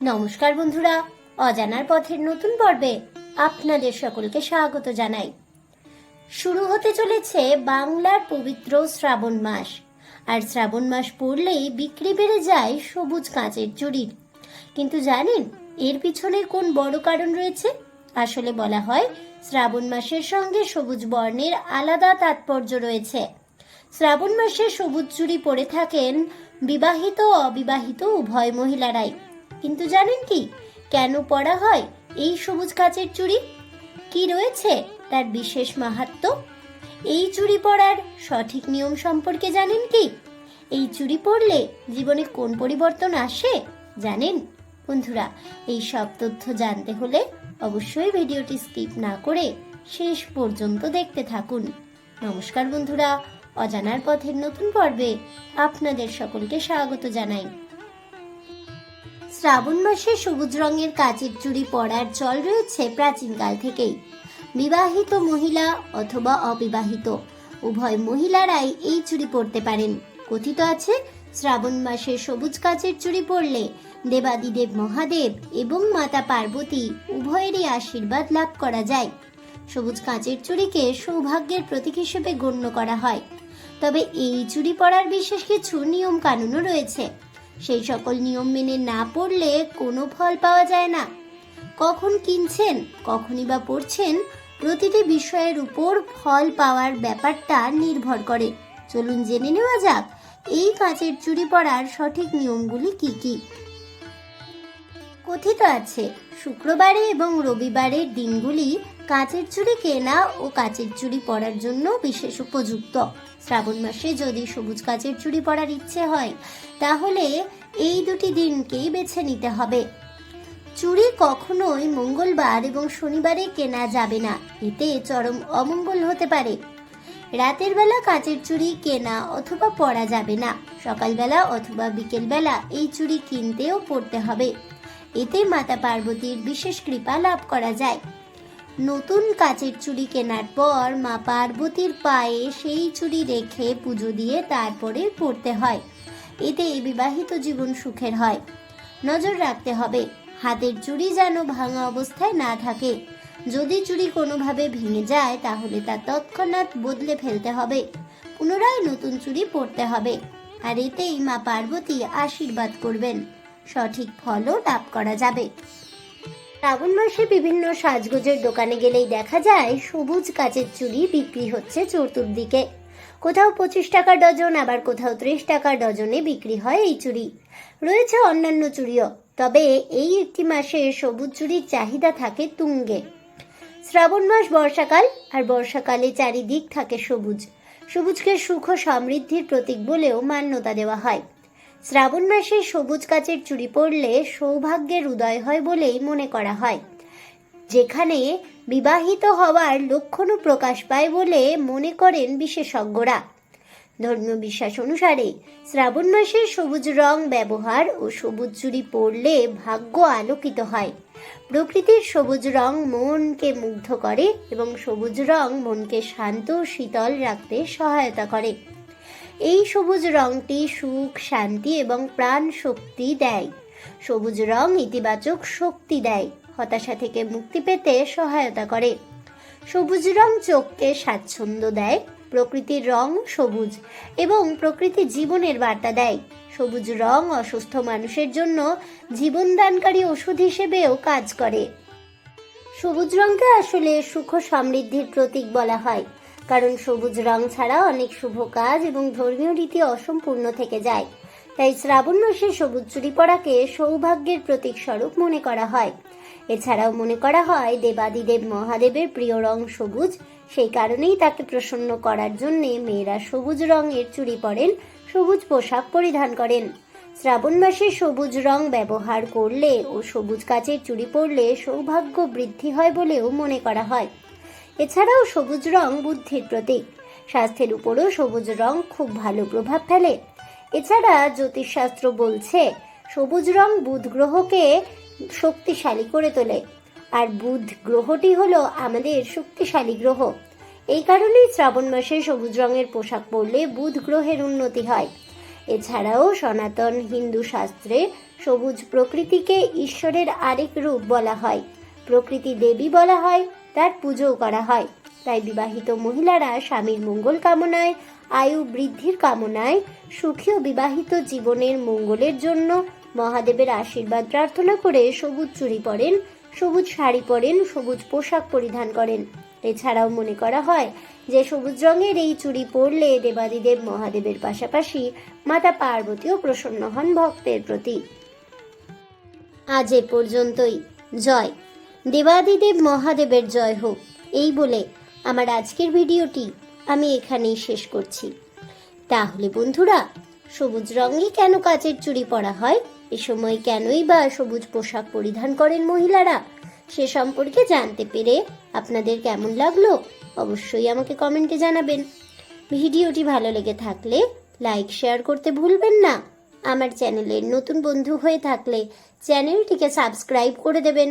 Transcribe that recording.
নমস্কার বন্ধুরা, অজানার পথের নতুন পর্বে আপনাদের সকলকে স্বাগত জানাই। শুরু হতে চলেছে বাংলার পবিত্র শ্রাবণ মাস, আর শ্রাবণ মাস পড়লেই বিক্রি বেড়ে যায় সবুজ কাঁচের চুড়ির কিন্তু জানেন, এর পিছনে কোন বড় কারণ রয়েছে? আসলে বলা হয়, শ্রাবণ মাসের সঙ্গে সবুজ বর্ণের আলাদা তাৎপর্য রয়েছে। শ্রাবণ মাসে সবুজ চুড়ি পরে থাকেন বিবাহিত অবিবাহিত উভয় মহিলারাই। কিন্তু জানেন কি? কেন পড়া হয় এই সবুজ কাচের চুড়ি? কি রয়েছে তার বিশেষ মাহাত্ম? এই চুড়ি পরার সঠিক নিয়ম সম্পর্কে জানেন কি? এই চুড়ি পরলে জীবনে কোন পরিবর্তন আসে জানেন? বন্ধুরা, এই সব তথ্য জানতে হলে অবশ্যই ভিডিওটি স্কিপ না করে শেষ পর্যন্ত দেখতে থাকুন। নমস্কার বন্ধুরা, অজানার পথের নতুন পর্বে আপনাদের সকলকে স্বাগত জানাই। শ্রাবণ মাসে সবুজ রঙের কাচের চুড়ি পরার চল রয়েছে প্রাচীনকাল থেকেই। বিবাহিত মহিলা অথবা অবিবাহিত, উভয় মহিলারাই এই চুড়ি পরতে পারেন। কথিত আছে, শ্রাবণ মাসে সবুজ কাচের চুড়ি পরলে দেবাদিদেব মহাদেব এবং মাতা পার্বতী উভয়েরই আশীর্বাদ লাভ করা যায়। সবুজ কাঁচের চুড়িকে সৌভাগ্যের প্রতীক হিসেবে গণ্য করা হয়। তবে এই চুড়ি পরার বিশেষ কিছু নিয়ম কানুনও রয়েছে। সেই সকল নিয়ম মেনে না পড়লে কোনো ফল পাওয়া যায় না। কখন কিনছেন, কখনই বা পড়ছেন, প্রতিটি বিষয়ের উপর ফল পাওয়ার ব্যাপারটা নির্ভর করে। চলুন জেনে নেওয়া যাক, এই কাঁচের চুরি পরার সঠিক নিয়মগুলি কি কি? কথিত আছে, শুক্রবারে এবং রবিবারের দিনগুলি কাঁচের চুড়ি কেনা ও কাঁচের চুড়ি পরার জন্য বিশেষ উপযুক্ত। শ্রাবণ মাসে যদি সবুজ কাঁচের চুড়ি পরার ইচ্ছে হয়, তাহলে এই দুটি দিনকেই বেছে নিতে হবে। চুড়ি কখনোই মঙ্গলবার এবং শনিবারে কেনা যাবে না, এতে চরম অমঙ্গল হতে পারে। রাতের বেলা কাঁচের চুড়ি কেনা অথবা পরা যাবে না, সকালবেলা অথবা বিকেলবেলা এই চুড়ি কিনতেও পড়তে হবে। এতে মাতা পার্বতীর বিশেষ কৃপা লাভ করা যায়। নতুন কাচের চুড়ি কেনার পর মা পার্বতীর পায়ে সেই চুড়ি রেখে পুজো দিয়ে তারপরে পড়তে হয়। এতে বিবাহিত জীবন সুখের হয়। নজর রাখতে হবে, হাতের চুড়ি যেন ভাঙা অবস্থায় না থাকে। যদি চুড়ি কোনোভাবে ভেঙে যায়, তাহলে তা তৎক্ষণাৎ বদলে ফেলতে হবে। পুনরায় নতুন চুড়ি পরতে হবে। আর এতেই মা পার্বতী আশীর্বাদ করবেন। সঠিক ফলও লাভ করা যাবে। শ্রাবণ মাসে বিভিন্ন সাজগোজের দোকানে গেলেই দেখা যায়, সবুজ কাচের চুড়ি বিক্রি হচ্ছে চতুর্দিকে। কোথাও পঁচিশ টাকা ডজন, আবার কোথাও ত্রিশ টাকা ডজনে বিক্রি হয় এই চুড়ি রয়েছে অন্যান্য চুড়িও তবে এই একটি মাসে সবুজ চুড়ির চাহিদা থাকে তুঙ্গে। শ্রাবণ মাস বর্ষাকাল, আর বর্ষাকালে চারিদিক থাকে সবুজ। সবুজকে সুখ সমৃদ্ধির প্রতীক বলেও মান্যতা দেওয়া হয়। শ্রাবণ মাসে সবুজ কাচের চুরি পরলে সৌভাগ্যের উদয় হয় বলেই মনে করা হয়। যেখানে বিবাহিত হওয়ার লক্ষণও প্রকাশ পায় বলে মনে করেন বিশেষজ্ঞরা। ধর্মীয় বিশ্বাস অনুসারে শ্রাবণ মাসে সবুজ রং ব্যবহার ও সবুজ চুরি পরলে ভাগ্য আলোকিত হয়। প্রকৃতির সবুজ রং মনকে মুগ্ধ করে এবং সবুজ রং মনকে শান্ত ও শীতল রাখতে সহায়তা করে। এই সবুজ রংটি সুখ, শান্তি এবং প্রাণ শক্তি দেয়। সবুজ রং ইতিবাচক শক্তি দেয়, হতাশা থেকে মুক্তি পেতে সহায়তা করে। সবুজ রং চোখকে স্বাচ্ছন্দ্য দেয়, প্রকৃতির রং সবুজ এবং প্রকৃতি জীবনের বার্তা দেয়। সবুজ রং অসুস্থ মানুষের জন্য জীবনদানকারী ওষুধ হিসেবেও কাজ করে। সবুজ রংকে আসলে সুখ সমৃদ্ধির প্রতীক বলা হয়। কারণ সবুজ রং ছাড়া অনেক শুভ কাজ এবং ধর্মীয় রীতি অসম্পূর্ণ থেকে যায়। তাই শ্রাবণ মাসে সবুজ চুরি পড়াকে সৌভাগ্যের প্রতীক স্বরূপ মনে করা হয়। এছাড়াও মনে করা হয়, দেবাদিদেব মহাদেবের প্রিয় রং সবুজ, সেই কারণেই তাকে প্রসন্ন করার জন্য মেয়েরা সবুজ রঙের চুড়ি পরেন, সবুজ পোশাক পরিধান করেন। শ্রাবণ মাসে সবুজ রং ব্যবহার করলে ও সবুজ কাচের চুড়ি পরলে সৌভাগ্য বৃদ্ধি হয় বলেও মনে করা হয়। এছাড়াও সবুজ রং বুদ্ধির প্রতীক। স্বাস্থ্যের উপরও সবুজ রং খুব ভালো প্রভাব ফেলে। এছাড়া জ্যোতিষশাস্ত্র বলছে, সবুজ রং বুধ গ্রহকে শক্তিশালী করে তোলে। আর বুধ গ্রহটি হলো আমাদের শক্তিশালী গ্রহ। এই কারণেই শ্রাবণ মাসে সবুজ রঙের পোশাক পরলে বুধ গ্রহের উন্নতি হয়। এছাড়াও সনাতন হিন্দু শাস্ত্রে সবুজ প্রকৃতিকে ঈশ্বরের আরেক রূপ বলা হয়। প্রকৃতি দেবী বলা হয়। তার পুজোও করা হয়। তাই বিবাহিত মহিলারা স্বামীর মঙ্গল কামনায়, আয়ু বৃদ্ধির কামনায় সুখী ও বিবাহিত জীবনের মঙ্গলের জন্য মহাদেবের আশীর্বাদ প্রার্থনা করে সবুজ চুড়ি পরেন, সবুজ শাড়ি পরেন, সবুজ পোশাক পরিধান করেন। এছাড়াও মনে করা হয় যে সবুজ রঙের এই চুড়ি পরলে দেবাদিদেব মহাদেবের পাশাপাশি মাতা পার্বতীও প্রসন্ন হন ভক্তের প্রতি। আজ এ পর্যন্তই। জয়। দেবাদিদেব মহাদেবের জয় হোক। এই বলে আমার আজকের ভিডিওটি আমি এখানেই শেষ করছি। তাহলে বন্ধুরা, সবুজ রঙে কেন কাচের চুড়ি পরা হয়? এ সময় কেনই বা সবুজ পোশাক পরিধান করেন মহিলারা? সে সম্পর্কে জানতে পেরে আপনাদের কেমন লাগল অবশ্যই আমাকে কমেন্টে জানাবেন। ভিডিওটি ভালো লেগে থাকলে লাইক, শেয়ার করতে ভুলবেন না। আমার চ্যানেলের নতুন বন্ধু হয়ে থাকলে চ্যানেলটিকে সাবস্ক্রাইব করে দেবেন।